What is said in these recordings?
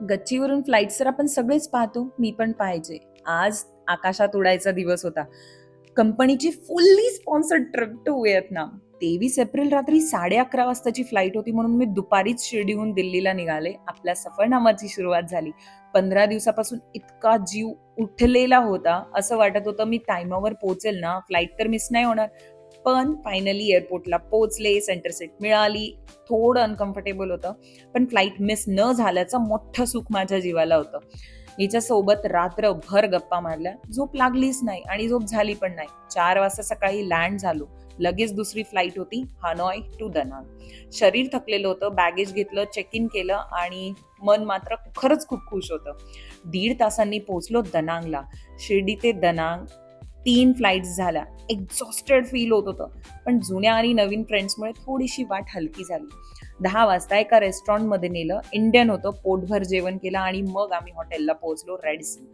गच्चीवरून flights तर आपण सगळेच पाहतो मी पण पाहिजे आज आकाशात उडायचा दिवस होता. कंपनीची fully sponsored trip to Vietnam तेवीस एप्रिल रात्री साडे अकरा वाजताची फ्लाईट होती म्हणून मी दुपारीच शिर्डीहून दिल्लीला निघाले. आपल्या सफरनामाची सुरुवात झाली. पंधरा दिवसापासून इतका जीव उठलेला होता असं वाटत होतं मी टायमावर पोहोचेल ना फ्लाईट तर मिस नाही होणार. पण फायनली एअरपोर्टला पोचले सेंटर सीट मिळाली. थोडं अनकम्फर्टेबल होतं. पण फ्लाईट मिस न झाल्याचं मोठं सुख माझ्या जीवाला होतं. हिच्यासोबत रात्रभर गप्पा मारल्या. झोप लागलीच नाही आणि झोप झाली पण नाही. चार वाजता सकाळी लँड झालो. लगेच दुसरी फ्लाईट होती हानॉय टू दनांग शरीर थकलेलं होतं बॅगेज घेतलं चेक इन केलं आणि मन मात्र खरंच खूप खुश होतं. दीड तासांनी पोहोचलो दनांगला शिर्डी ते दनांग तीन फ्लाईट्स झाल्या. एक्झॉस्टेड फील होत होतं. पण जुन्या आणि नवीन फ्रेंड्समुळे थोडीशी वाट हलकी झाली. दहा वाजता एका रेस्टॉरंटमध्ये नेलं. इंडियन होतं. पोटभर जेवण केलं आणि मग आम्ही हॉटेलला पोहोचलो रेडसी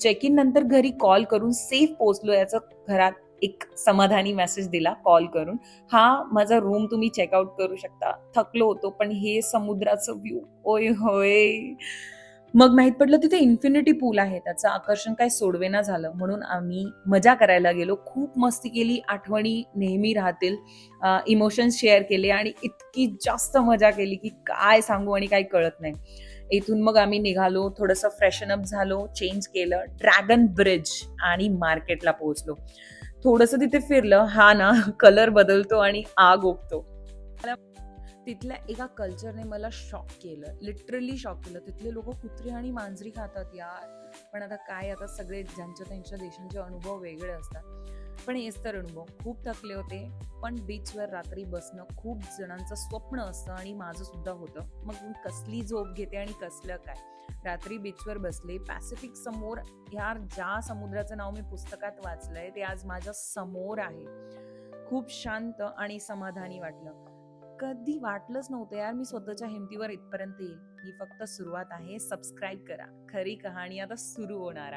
चेक इन नंतर घरी कॉल करून सेफ पोहोचलो याचं घरात एक समाधानी मेसेज दिला कॉल करून. हा माझा रूम तुम्ही चेकआउट करू शकता. थकलो होतो पण हे समुद्राचं व्ह्यू ओय होय. मग माहीत पडलं तिथे इन्फिनिटी पूल आहे. त्याचं आकर्षण काय सोडवेना झालं. म्हणून आम्ही मजा करायला गेलो. खूप मस्ती केली. आठवणी नेहमी राहतील. इमोशन्स शेअर केले आणि इतकी जास्त मजा केली की काय सांगू आणि काय कळत नाही. इथून मग आम्ही निघालो. थोडंसं फ्रेशन अप झालो. चेंज केलं. ड्रॅगन ब्रिज आणि मार्केटला पोहोचलो. थोडंसं तिथे फिरलं. हा ना कलर बदलतो आणि आग ओकतो. तिथल्या एका कल्चरने मला शॉक केलं. लिटरली शॉक केलं. तिथले लोक कुत्री आणि मांजरी खातात यार. पण आता काय आता सगळे ज्यांच्या त्यांच्या देशांचे अनुभव वेगळे असतात. पण हेच तर अनुभव. खूप थकले होते. पण बीचवर रात्री बसणं खूप जणांचं स्वप्न असतं आणि माझं सुद्धा होतं. मग मी कसली झोप घेते आणि कसलं काय? रात्री बीचवर बसले पॅसिफिक समोर ह्या ज्या समुद्राचं नाव मी पुस्तकात वाचलंय ते आज माझ्यासमोर आहे. खूप शांत आणि समाधानी वाटलं. कधी वाटलंच नव्हतं यार मी स्वतःच्या हिमतीवर इथपर्यंत येईल ही फक्त सुरुवात आहे. सबस्क्राईब करा. खरी कहाणी आता सुरू होणार